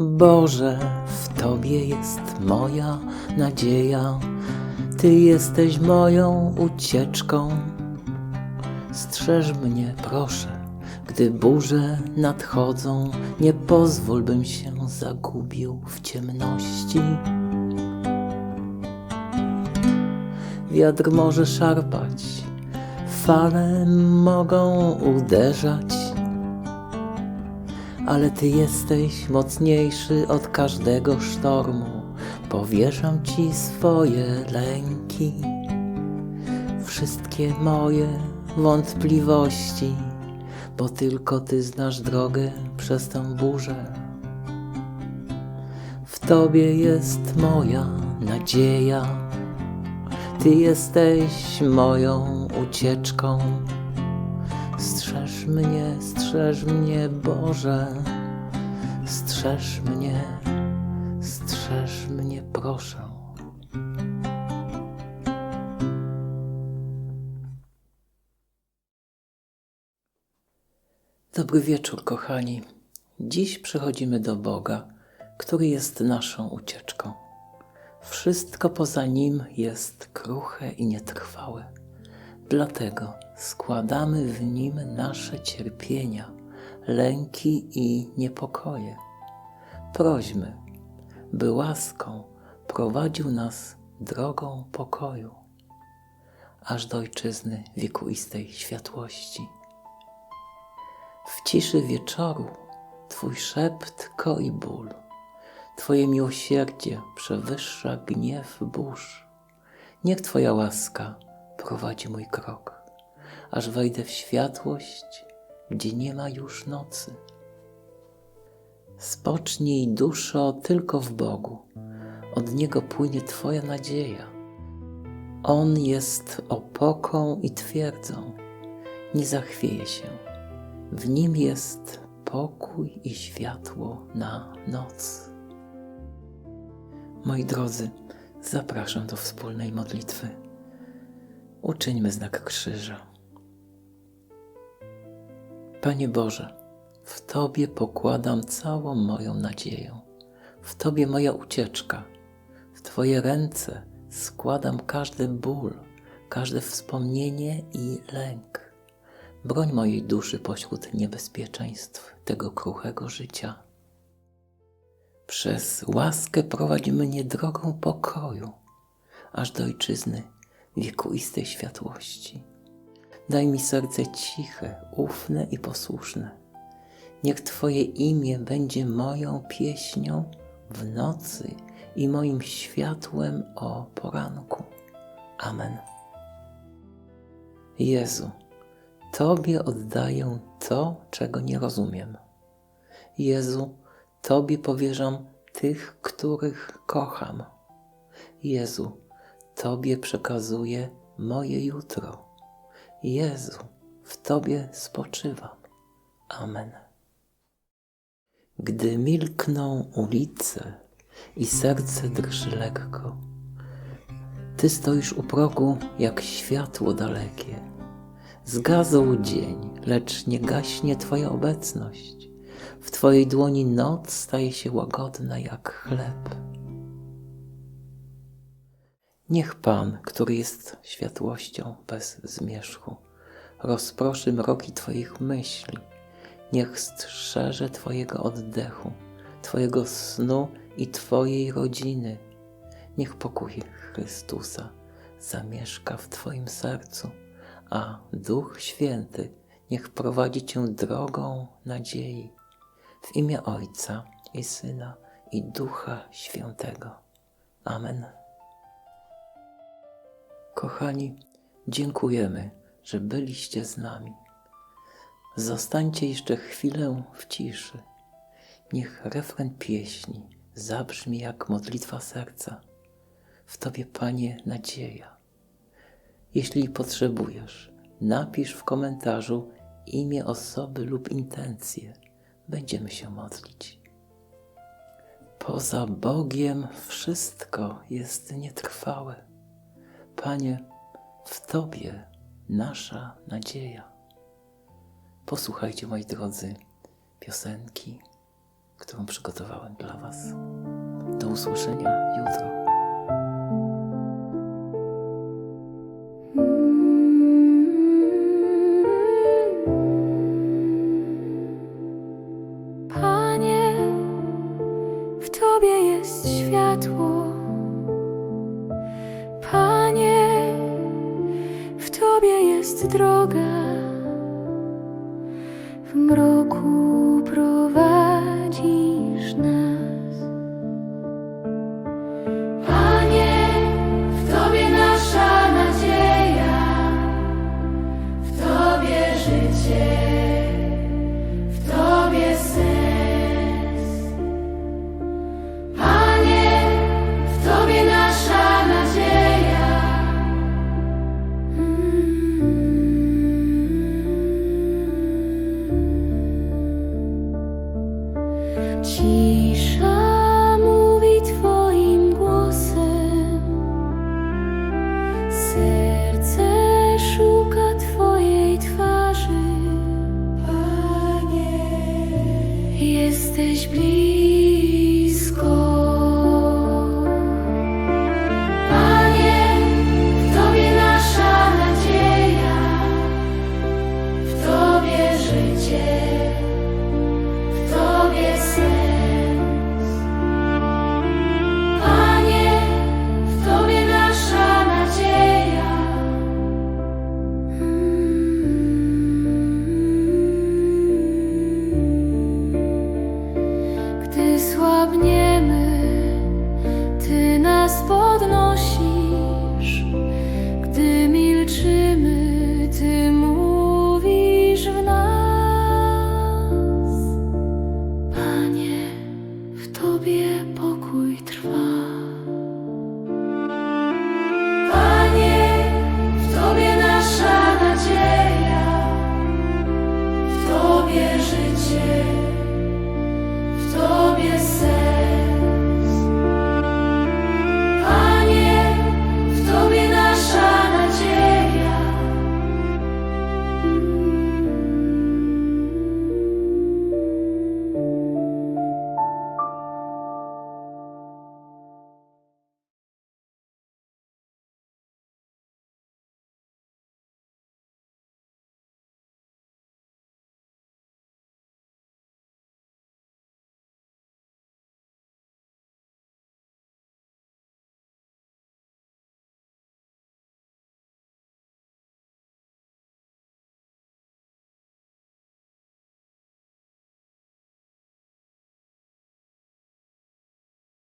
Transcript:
Boże, w Tobie jest moja nadzieja. Ty jesteś moją ucieczką. Strzeż mnie, proszę, gdy burze nadchodzą. Nie pozwól, bym się zagubił w ciemności. Wiatr może szarpać, fale mogą uderzać, ale Ty jesteś mocniejszy od każdego sztormu. Powierzam Ci swoje lęki, wszystkie moje wątpliwości, bo tylko Ty znasz drogę przez tę burzę. W Tobie jest moja nadzieja. Ty jesteś moją ucieczką. Mnie, strzeż mnie, Boże. Strzeż mnie, strzeż mnie, proszę. Dobry wieczór, kochani. Dziś przychodzimy do Boga, który jest naszą ucieczką. Wszystko poza nim jest kruche i nietrwałe. Dlatego składamy w nim nasze cierpienia, lęki i niepokoje. Prośmy, by łaską prowadził nas drogą pokoju, aż do ojczyzny wiekuistej światłości. W ciszy wieczoru Twój szept koi ból. Twoje miłosierdzie przewyższa gniew burz. Niech Twoja łaska prowadzi mój krok, aż wejdę w światłość, gdzie nie ma już nocy. Spocznij duszo tylko w Bogu, od Niego płynie Twoja nadzieja. On jest opoką i twierdzą, nie zachwieje się. W Nim jest pokój i światło na noc. Moi drodzy, zapraszam do wspólnej modlitwy. Uczyńmy znak krzyża. Panie Boże, w Tobie pokładam całą moją nadzieję, w Tobie moja ucieczka, w Twoje ręce składam każdy ból, każde wspomnienie i lęk. Broń mojej duszy pośród niebezpieczeństw tego kruchego życia. Przez łaskę prowadź mnie drogą pokoju, aż do ojczyzny wiekuistej światłości. Daj mi serce ciche, ufne i posłuszne. Niech Twoje imię będzie moją pieśnią w nocy i moim światłem o poranku. Amen. Jezu, Tobie oddaję to, czego nie rozumiem. Jezu, Tobie powierzam tych, których kocham. Jezu, Tobie przekazuję moje jutro. Jezu, w Tobie spoczywam. Amen. Gdy milkną ulice i serce drży lekko, Ty stoisz u progu jak światło dalekie. Zgazł dzień, lecz nie gaśnie Twoja obecność. W Twojej dłoni noc staje się łagodna jak chleb. Niech Pan, który jest światłością bez zmierzchu, rozproszy mroki Twoich myśli. Niech strzeże Twojego oddechu, Twojego snu i Twojej rodziny. Niech pokój Chrystusa zamieszka w Twoim sercu, a Duch Święty niech prowadzi Cię drogą nadziei. W imię Ojca i Syna i Ducha Świętego. Amen. Kochani, dziękujemy, że byliście z nami. Zostańcie jeszcze chwilę w ciszy. Niech refren pieśni zabrzmi jak modlitwa serca. W Tobie, Panie, nadzieja. Jeśli potrzebujesz, napisz w komentarzu imię osoby lub intencje. Będziemy się modlić. Poza Bogiem wszystko jest nietrwałe. Panie, w Tobie nasza nadzieja. Posłuchajcie, moi drodzy, piosenki, którą przygotowałem dla Was. Do usłyszenia jutro. Prova. Cisza mówi Twoim głosem, serce szuka Twojej twarzy, Panie, jesteś blisko.